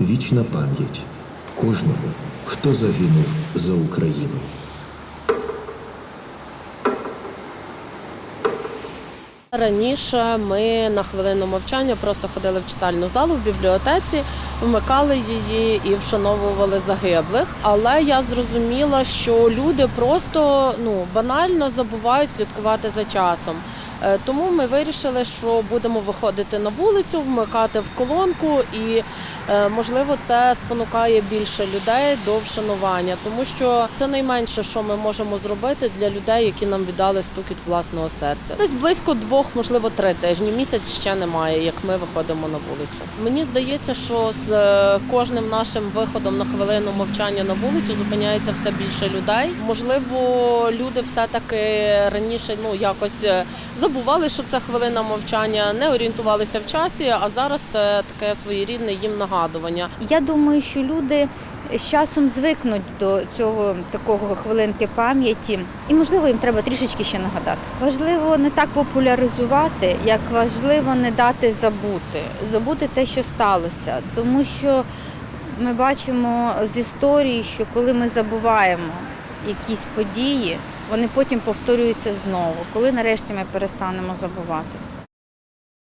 Вічна пам'ять кожному, хто загинув за Україну. Раніше ми на хвилину мовчання просто ходили в читальну залу в бібліотеці, вмикали її і вшановували загиблих. Але я зрозуміла, що люди просто ну банально забувають слідкувати за часом. Е, Тому ми вирішили, що будемо виходити на вулицю, вмикати в колонку, і е, можливо це спонукає більше людей до вшанування, тому що це найменше, що ми можемо зробити для людей, які нам віддали стукіт власного серця. Десь близько двох, можливо, три тижні. Місяць ще немає, як ми виходимо на вулицю. Мені здається, що з е, кожним нашим виходом на хвилину мовчання на вулицю зупиняється все більше людей. Можливо, люди все таки раніше ну якось забували, що це хвилина мовчання, не орієнтувалися в часі. А зараз це таке своєрідне їм нагадування. Я думаю, що люди з часом звикнуть до цього такого хвилинки пам'яті, і можливо їм треба трішечки ще нагадати. Важливо не так популяризувати, як важливо не дати забути, забути те, що сталося, тому що ми бачимо з історії, що коли ми забуваємо якісь події, вони потім повторюються знову, коли нарешті ми перестанемо забувати.